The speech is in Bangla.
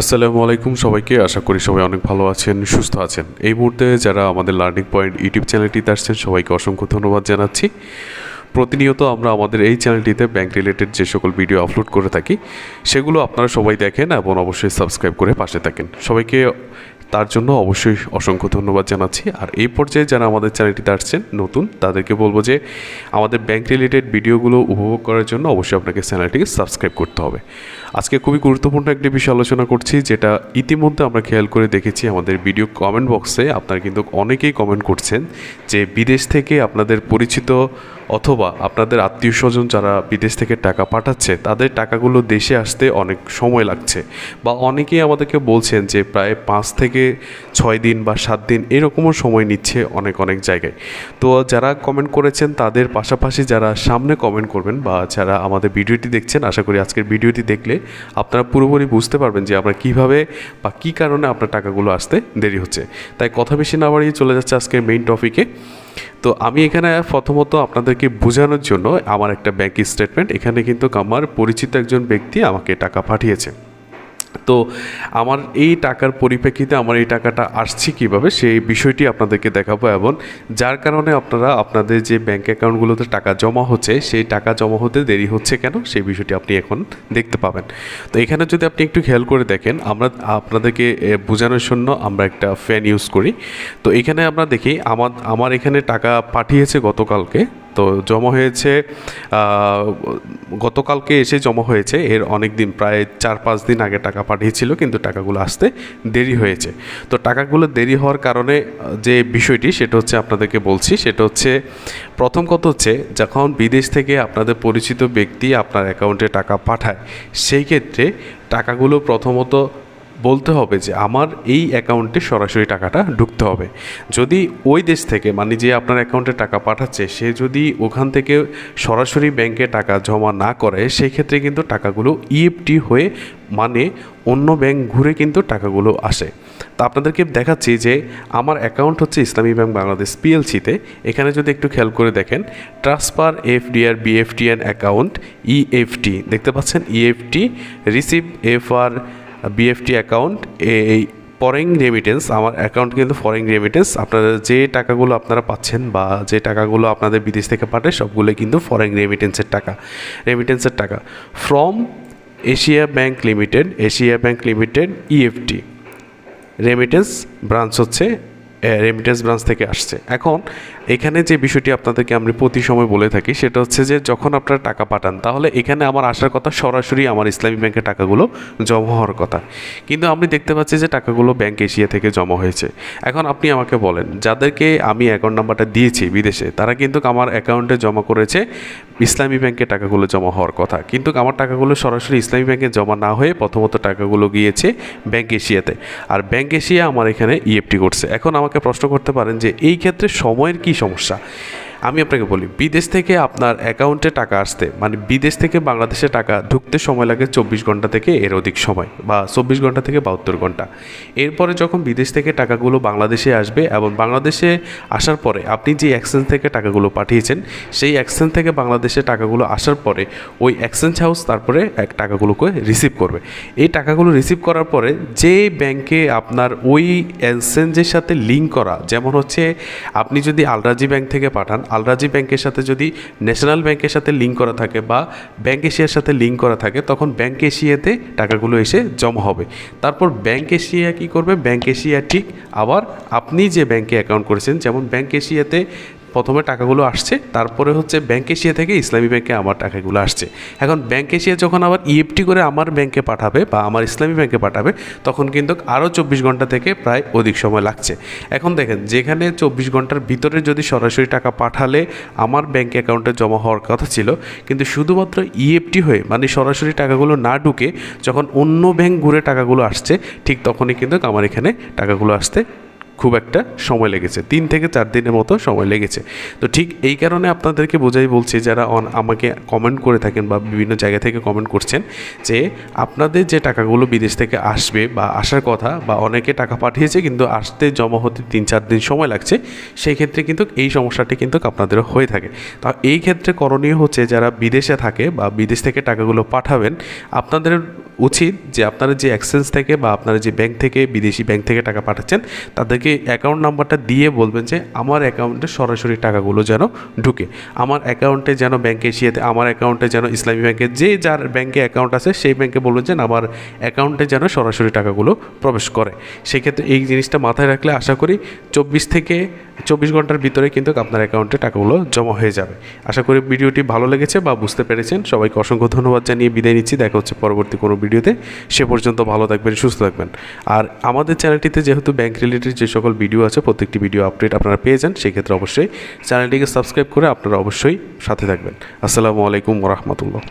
আসসালামু আলাইকুম সবাইকে। আশা করি সবাই অনেক ভালো আছেন, সুস্থ আছেন। এই মুহূর্তে যারা আমাদের লার্নিং পয়েন্ট ইউটিউব চ্যানেলটিতে আসছেন, সবাইকে অসংখ্য ধন্যবাদ জানাচ্ছি। প্রতিনিয়ত আমরা আমাদের এই চ্যানেলটিতে ব্যাংক রিলেটেড যে সকল ভিডিও আপলোড করে থাকি, সেগুলো আপনারা সবাই দেখেন এবং অবশ্যই সাবস্ক্রাইব করে পাশে থাকেন। সবাইকে তার জন্য অবশ্যই অসংখ্য ধন্যবাদ জানাচ্ছি। আর এই পর্যায়ে যারা আমাদের চ্যানেলটিতে আসছেন, নতুন, তাদেরকে বলব যে আমাদের ব্যাংক রিলেটেড ভিডিওগুলো উপভোগ করার জন্য অবশ্যই আপনাকে চ্যানেলটিকে সাবস্ক্রাইব করতে হবে। আজকে খুবই গুরুত্বপূর্ণ একটি বিষয় আলোচনা করছি, যেটা ইতিমধ্যে আমরা খেয়াল করে দেখেছি আমাদের ভিডিও কমেন্ট বক্সে আপনারা কিন্তু অনেকেই কমেন্ট করছেন যে বিদেশ থেকে আপনাদের পরিচিত অথবা আপনাদের আত্মীয় স্বজন যারা বিদেশ থেকে টাকা পাঠাচ্ছে, তাদের টাকাগুলো দেশে আসতে অনেক সময় লাগছে বা অনেকেই আমাদেরকে বলছেন যে প্রায় পাঁচ থেকে ছয় দিন বা সাত দিন এরকমও সময় নিচ্ছে অনেক অনেক জায়গায়। তো যারা কমেন্ট করেছেন, তাদের পাশাপাশি যারা সামনে কমেন্ট করবেন বা যারা আমাদের ভিডিওটি দেখছেন, আশা করি আজকের ভিডিওটি দেখলে আপনারা পুরোপুরি বুঝতে পারবেন যে আপনার কীভাবে বা কী কারণে আপনার টাকাগুলো আসতে দেরি হচ্ছে। তাই কথা বেশি না বাড়িয়ে চলে যাচ্ছে আজকের মেইন টপিকে তো আমি এখানে প্রথমত আপনাদেরকে বোঝানোর জন্য আমার একটা ব্যাঙ্কের স্টেটমেন্ট এখানে কিন্তু আমার পরিচিত একজন ব্যক্তি আমাকে টাকা পাঠিয়েছে। তো আমার এই টাকার পরিপ্রেক্ষিতে আমার এই টাকাটা আসছে কীভাবে, সেই বিষয়টি আপনাদেরকে দেখাবো এবং যার কারণে আপনারা আপনাদের যে ব্যাংক অ্যাকাউন্টগুলোতে টাকা জমা হচ্ছে, সেই টাকা জমা হতে দেরি হচ্ছে কেন, সেই বিষয়টি আপনি এখন দেখতে পাবেন। তো এখানে যদি আপনি একটু খেয়াল করে দেখেন, আমরা আপনাদেরকে বোঝানোর জন্য আমরা একটা ফ্যান ইউজ করি। তো এখানে আমরা দেখি, আমার আমার এখানে টাকা পাঠিয়েছে গতকালকে। তো জমা হয়েছে গতকালকে এসে জমা হয়েছে। এর অনেক দিন প্রায় চার পাঁচ দিন আগে টাকা পাঠিয়েছিল, কিন্তু টাকাগুলো আসতে দেরি হয়েছে। তো টাকাগুলো দেরি হওয়ার কারণে যে বিষয়টি, সেটা হচ্ছে আপনাদেরকে বলছি, সেটা হচ্ছে, প্রথম কথা হচ্ছে, যখন বিদেশ থেকে আপনাদের পরিচিত ব্যক্তি আপনার অ্যাকাউন্টে টাকা পাঠায়, সেই ক্ষেত্রে টাকাগুলো প্রথমত বলতে হবে যে আমার এই অ্যাকাউন্টে সরাসরি টাকাটা ঢুকতে হবে। যদি ওই দেশ থেকে মানে যে আপনার অ্যাকাউন্টে টাকা পাঠাচ্ছে, সে যদি ওখান থেকে সরাসরি ব্যাংকে টাকা জমা না করে সেই ক্ষেত্রে কিন্তু টাকাগুলো ইএফটি হয়ে মানে অন্য ব্যাংক ঘুরে কিন্তু টাকাগুলো আসে। তা আপনাদেরকে দেখাচ্ছি যে আমার অ্যাকাউন্ট হচ্ছে ইসলামী ব্যাংক বাংলাদেশ পিএলসিতে এখানে যদি একটু খেয়াল করে দেখেন, transfer FDR BFTN account, EFT, দেখতে পাচ্ছেন? EFT, receive, FR BFT account এই ফরেন রেমিটেন্স আমার অ্যাকাউন্ট কিন্তু ফরেন রেমিটেন্স আপনারা যে টাকাগুলো আপনারা পাচ্ছেন বা যে টাকাগুলো আপনাদের বিদেশ থেকে পাঠায় সবগুলো কিন্তু ফরেন রেমিটেন্সের টাকা রেমিটেন্সের টাকা। From Asia bank limited Asia bank limited EFT remittance branch হচ্ছে রেমিটেন্স ব্রাঞ্চ থেকে আসছে। এখন এখানে যে বিষয়টি আপনাদেরকে আমি প্রতি সময় বলে থাকি, সেটা হচ্ছে যে যখন আপনারা টাকা পাঠান, তাহলে এখানে আমার আসার কথা সরাসরি আমার ইসলামী ব্যাংকে টাকাগুলো জমা হওয়ার কথা। কিন্তু আমি দেখতে পাচ্ছি যে টাকাগুলো ব্যাংক এশিয়া থেকে জমা হয়েছে। এখন আপনি আমাকে বলেন, যাদেরকে আমি অ্যাকাউন্ট নাম্বারটা দিয়েছি বিদেশে, তারা কিন্তু আমার অ্যাকাউন্টে জমা করেছে ইসলামী ব্যাংকে টাকাগুলো জমা হওয়ার কথা। কিন্তু আমার টাকাগুলো সরাসরি ইসলামী ব্যাংকে জমা না হয়ে প্রথমত টাকাগুলো গিয়েছে ব্যাংক এশিয়াতে। আর ব্যাংক এশিয়া আমার এখানে ইএফটি করছে। এখন আমাকে প্রশ্ন করতে পারেন যে এই ক্ষেত্রে সময়ের কি সমস্যা? আমি আপনাকে বলি, বিদেশ থেকে আপনার অ্যাকাউন্টে টাকা আসতে মানে বিদেশ থেকে বাংলাদেশে টাকা ঢুকতে সময় লাগে চব্বিশ ঘণ্টা থেকে এর অধিক সময়, বা চব্বিশ ঘণ্টা থেকে বাহাত্তর ঘণ্টা। এরপরে যখন বিদেশ থেকে টাকাগুলো বাংলাদেশে আসবে এবং বাংলাদেশে আসার পরে আপনি যে এক্সচেঞ্জ থেকে টাকাগুলো পাঠিয়েছেন, সেই এক্সচেঞ্জ থেকে বাংলাদেশে টাকাগুলো আসার পরে ওই এক্সচেঞ্জ হাউস তারপরে এক টাকাগুলোকে রিসিভ করবে। এই টাকাগুলো রিসিভ করার পরে যে ব্যাংকে আপনার ওই এক্সচেঞ্জের সাথে লিঙ্ক করা, যেমন হচ্ছে আপনি যদি আলরাজি ব্যাংক থেকে পাঠান আলরাজি ব্যাংকের সাথে যদি ন্যাশনাল ব্যাংকের সাথে লিঙ্ক করা থাকে বা ব্যাংক এশিয়ার সাথে লিঙ্ক করা থাকে, তখন ব্যাংক এশিয়াতে টাকাগুলো এসে জমা হবে। তারপর ব্যাংক এশিয়া কী করবে? ব্যাংক এশিয়া ঠিক আবার আপনি যে ব্যাংকে অ্যাকাউন্ট করেছেন, যেমন ব্যাংক এশিয়াতে প্রথমে টাকাগুলো আসছে, তারপরে হচ্ছে ব্যাংক এশিয়া থেকে ইসলামী ব্যাংকে আমার টাকাগুলো আসছে। এখন ব্যাংক এশিয়া যখন আবার ইএফটি করে আমার ব্যাংকে পাঠাবে বা আমার ইসলামী ব্যাংকে পাঠাবে, তখন কিন্তু আরও চব্বিশ ঘণ্টা থেকে প্রায় অধিক সময় লাগছে। এখন দেখেন, যেখানে চব্বিশ ঘণ্টার ভিতরে যদি সরাসরি টাকা পাঠালে আমার ব্যাংক অ্যাকাউন্টে জমা হওয়ার কথা ছিল, কিন্তু শুধুমাত্র ইএফটি হয়ে মানে সরাসরি টাকাগুলো না ঢুকে যখন অন্য ব্যাংক ঘুরে টাকাগুলো আসছে, ঠিক তখনই কিন্তু আমার এখানে টাকাগুলো আসতে খুব একটা সময় লেগেছে। তিন থেকে চার দিনের মতো সময় লেগেছে। তো ঠিক এই কারণে আপনাদেরকে বোঝাই বলছি, যারা অন, আমাকে কমেন্ট করে থাকেন বা বিভিন্ন জায়গা থেকে কমেন্ট করছেন যে, আপনাদের যে টাকাগুলো বিদেশ থেকে আসবে বা আসার কথা বা অনেকে টাকা পাঠিয়েছে কিন্তু আসতে জমা হতে তিন চার দিন সময় লাগছে, সেই ক্ষেত্রে কিন্তু এই সমস্যাটি কিন্তু আপনাদেরও হয়ে থাকে। তা এই ক্ষেত্রে করণীয় হচ্ছে যারা বিদেশে থাকে বা বিদেশ থেকে টাকাগুলো পাঠাবেন, আপনাদের উচিত যে আপনারা যে এক্সচেঞ্জ থেকে বা আপনারা যে ব্যাংক থেকে, বিদেশি ব্যাংক থেকে টাকা পাঠাচ্ছেন, তাদেরকে অ্যাকাউন্ট নাম্বারটা দিয়ে বলবেন যে আমার অ্যাকাউন্টে সরাসরি টাকাগুলো যেন ঢুকে। আমার অ্যাকাউন্টে যেন ব্যাংকে এশিয়াতে আমার অ্যাকাউন্টে যেন ইসলামী ব্যাংকে যে যার ব্যাংকে অ্যাকাউন্ট আছে, সেই ব্যাংকে বলবেন যে আমার অ্যাকাউন্টে যেন সরাসরি টাকাগুলো প্রবেশ করে। সেক্ষেত্রে এই জিনিসটা মাথায় রাখলে আশা করি চব্বিশ থেকে চব্বিশ ঘণ্টার ভিতরে কিন্তু আপনার অ্যাকাউন্টে টাকাগুলো জমা হয়ে যাবে। আশা করি ভিডিওটি ভালো লেগেছে বা বুঝতে পেরেছেন। সবাইকে অসংখ্য ধন্যবাদ জানিয়ে বিদায় নিচ্ছি। দেখা হচ্ছে পরবর্তী কোনো ভিডিওতে। সে পর্যন্ত ভালো থাকবেন, সুস্থ থাকবেন। আর আমাদের চ্যানেলটিতে যেহেতু ব্যাংক রিলেটেড যে সকল ভিডিও আছে, প্রত্যেকটি ভিডিও আপডেট আপনারা পেয়ে যান, সেক্ষেত্রে অবশ্যই চ্যানেলটিকে সাবস্ক্রাইব করে আপনারা অবশ্যই সাথে থাকবেন। আসসালামু আলাইকুম রহমতুল্লাহ।